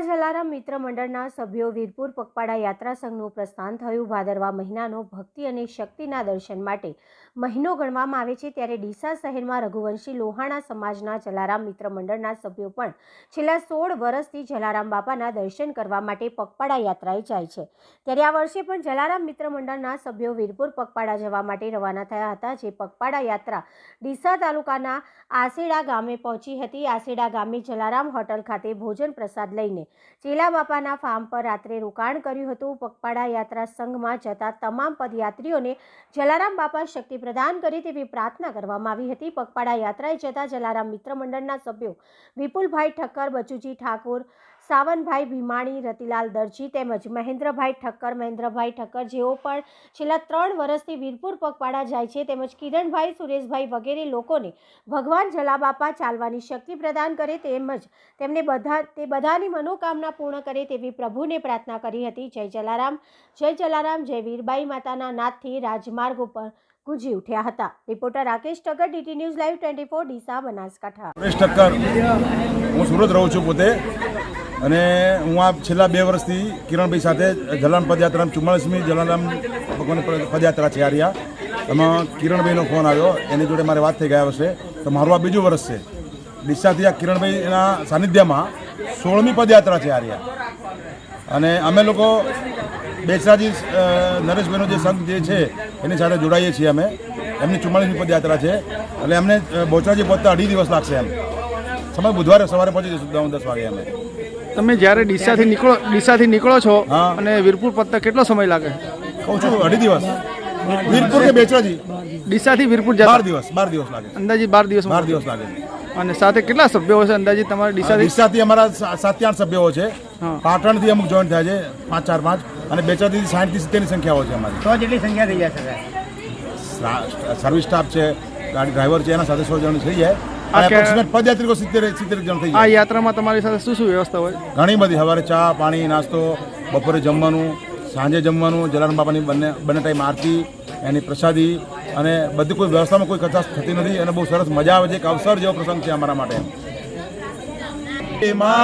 જલારામ મિત્ર મંડળના સભ્યો વીરપુર પગપાળા યાત્રા સંઘનું પ્રસ્થાન થયું. ભાદરવા મહિનાનો ભક્તિ અને શક્તિના દર્શન માટે મહિનો ગણવામાં આવે છે ત્યારે ડીસા શહેરમાં રઘુવંશી લોહાણા સમાજના જલારામ મિત્ર મંડળના સભ્યો પણ છેલ્લા સોળ વર્ષથી જલારામ બાપાના દર્શન કરવા માટે પગપાળા યાત્રાએ જાય છે. ત્યારે આ વર્ષે પણ જલારામ મિત્ર મંડળના સભ્યો વીરપુર પગપાળા જવા માટે રવાના થયા હતા, જે પગપાળા યાત્રા ડીસા તાલુકાના આસેડા ગામે પહોંચી હતી. આસેડા ગામે જલારામ હોટલ ખાતે ભોજન પ્રસાદ લઈને ચેલા બાપાના ફાર્મ પર રાત્રે રોકાણ કર્યું હતું. પગપાળા યાત્રા સંઘમાં જતા તમામ પદયાત્રીઓને જલારામ બાપા શક્તિ પ્રદાન કરે તેવી પ્રાર્થના કરવામાં આવી હતી. પગપાળા યાત્રાએ જતા જલારામ મિત્ર મંડળના સભ્યો વિપુલભાઈ ઠક્કર, બચુજી ઠાકોર સાવનભાઈ ભીમાણી, રતિલાલ દરજી તેમજ મહેન્દ્રભાઈ ઠક્કર મહેન્દ્રભાઈ ઠક્કર જેઓ પણ છેલ્લા ત્રણ વર્ષથી વીરપુર પગપાળા જાય છે તેમજ કિરણભાઈ, સુરેશભાઈ વગેરે લોકોને ભગવાન જલાબાપા ચાલવાની શક્તિ પ્રદાન કરે તેમજ તેમને બધા, તે બધાની મનોકામના પૂર્ણ કરે તેવી પ્રભુને પ્રાર્થના કરી હતી. જય જલારામ જય જલારામ, જય વીરબાઈ માતાના નાથથી રાજમાર્ગ ઉપર ગુંજી ઉઠ્યા હતા. Reporter Rakesh Thakkar, DT news live twenty four, Deesa, Banaskantha. Rakesh Thakkar, હું સુરત રહું છું પોતે અને હું આ છેલ્લા બે વર્ષથી કિરણભાઈ સાથે જલારામ પદયાત્રા, ચુમ્માળીસમી જલારામ ભગવાન પદયાત્રા છે આર્યા એમાં કિરણભાઈનો ફોન આવ્યો, એની જોડે મારે વાત થઈ ગયા વર્ષે. તો મારું આ બીજું વર્ષ છે. ડીસાથી આ કિરણભાઈના સાનિધ્યમાં સોળમી પદયાત્રા છે આર્યા અને અમે લોકો બેચરાજી નરેશભાઈનો જે સંઘ જે છે એની સાથે જોડાઈએ છીએ અમે. એમની ચુમ્માળીસમી પદયાત્રા છે. એટલે એમને અ, બોચરાજી પહોંચતા અઢી દિવસ લાગશે એમ. સમય બુધવારે સવારે પહોંચી જશું નવ દસ વાગે અમે. તમે જ્યારે ડીસાથી નીકળો ડીસાથી નીકળો છો. અને વીરપુર પત્તા કેટલો સમય લાગે? કહું છું અઢી દિવસ. વીરપુર કે બેચરાજી ડીસાથી વીરપુર બાર દિવસ બાર દિવસ લાગે. અંદાજે બાર દિવસ બાર દિવસ લાગે. અને સાથે કેટલા સભ્યો હશે? અંદાજે તમારા ડીસાથી ડીસાથી અમારા સાત આઠ સભ્યો છે. પાટણથી અમુક જોઈન્ટ થયા છે પાંચ ચાર પાંચ. અને બેચરાથી સાઠથી સિત્તેરની સંખ્યાઓ છે અમારી. સો જેટલી સંખ્યા થઈ જશે સર્વિસ સ્ટાફ છે ગાડી ડ્રાઈવર છે એના સાથે સો જણ થઈ જાય. પદયાત્રિકો સિત્તેર સિત્તેર જણ થઈ આ જાય. યાત્રામાં તમારી સાથે શું શું વ્યવસ્થા હોય? ઘણી બધી. સવારે ચા પાણી નાસ્તો બપોરે જમવાનું સાંજે જમવાનું જલારામ બાપાની બંને બંને ટાઈમ આરતી એની પ્રસાદી અને બધી કોઈ વ્યવસ્થામાં કોઈ કચાશ થતી નથી. અને બહુ સરસ મજા આવે છે. એક અવસર જેવો પ્રસંગ છે અમારા માટે. એમાં